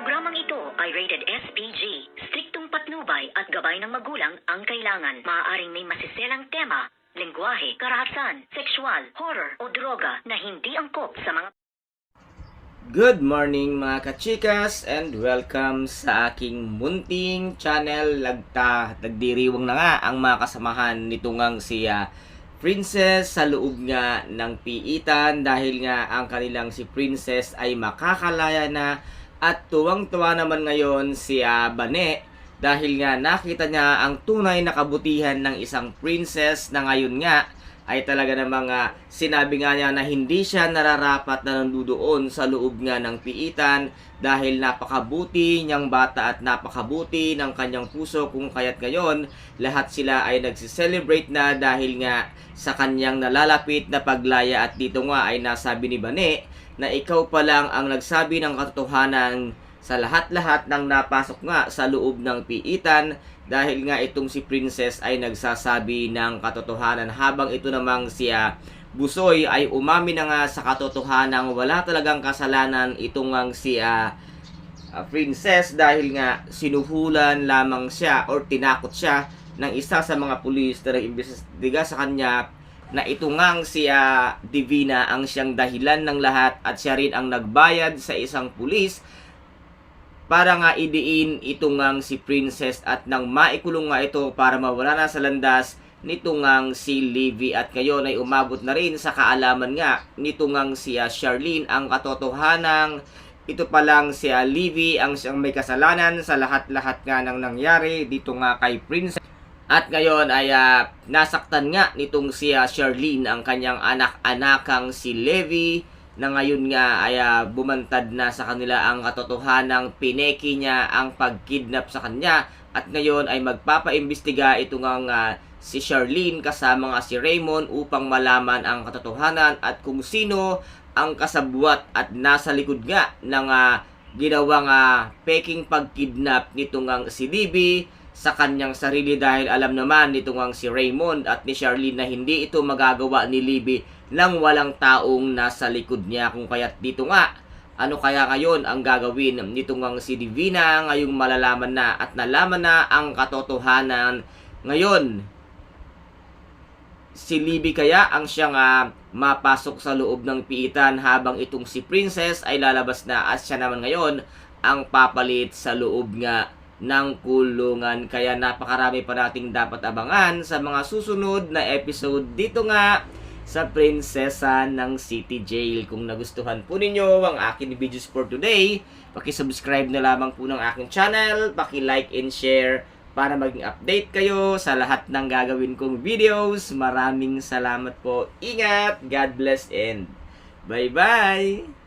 Programang ito ay rated SPG. Striktong patnubay at gabay ng magulang ang kailangan. Maaaring may masiselang tema, lengguwahe, karahasan, sexual, horror o droga na hindi angkop sa mga Good morning mga kachikas and welcome sa aking munting channel Lagta, nagdiriwang na nga ang mga kasamahan nito ngang si ah, Princess sa loob nga ng piitan dahil nga ang kanilang si Princess ay makakalaya na at tuwang-tuwa naman ngayon si ah, Bane dahil nga nakita niya ang tunay na kabutihan ng isang princess na ngayon nga ay talaga namang ah, sinabi nga niya na hindi siya nararapat na nandudoon sa loob nga ng piitan dahil napakabuti niyang bata at napakabuti ng kanyang puso kung kaya't ngayon lahat sila ay nagsiselebrate na dahil nga sa kanyang nalalapit na paglaya at dito nga ay nasabi ni Bane na ikaw pa lang ang nagsabi ng katotohanan sa lahat-lahat ng napasok nga sa loob ng piitan dahil nga itong si Princess ay nagsasabi ng katotohanan. Habang ito namang siya Busoy ay umami na nga sa katotohanan wala talagang kasalanan. Itong ang si ah, ah, Princess dahil nga sinuhulan lamang siya or tinakot siya ng isa sa mga pulis na nag-imbestiga sa kanya na ito ngang si ah, Divina ang siyang dahilan ng lahat at siya rin ang nagbayad sa isang pulis para nga idiin ito ngang si Princess at nang maikulong nga ito para mawala na sa landas nito ngang si Livy. At ngayon ay umabot na rin sa kaalaman nga nito ngang si ah, Charlene ang katotohanang ito pa lang si ah, Livy ang siyang may kasalanan sa lahat-lahat nga ng nangyari dito nga kay Princess at ngayon ay ah, nasaktan nga nitong si ah, Charlene ang kanyang anak-anakang si Levi na ngayon nga ay ah, bumantad na sa kanila ang katotohanang pineki niya ang pagkidnap sa kanya. At ngayon ay magpapaimbestiga ito nga nga si Charlene kasama nga si Raymond upang malaman ang katotohanan at kung sino ang kasabwat at nasa likod nga ng ah, ginawang ah, peking pagkidnap nito nga si Libby sa kanyang sarili dahil alam naman nito nga si Raymond at ni Charlene na hindi ito magagawa ni Libby nang walang taong nasa likod niya. Kung kaya't dito nga ano kaya ngayon ang gagawin nito nga si Divina ngayong malalaman na at nalaman na ang katotohanan ngayon? Si Libby kaya ang siyang ah, mapasok sa loob ng piitan habang itong si Princess ay lalabas na at siya naman ngayon ang papalit sa loob nga ng kulungan. Kaya napakarami pa nating dapat abangan sa mga susunod na episode dito nga sa Prinsesa ng City Jail. Kung nagustuhan po ninyo ang akin videos for today, paki-subscribe na lamang po ng aking channel, paki-like and share para maging update kayo sa lahat ng gagawin kong videos. Maraming salamat po. Ingat, God bless and bye-bye!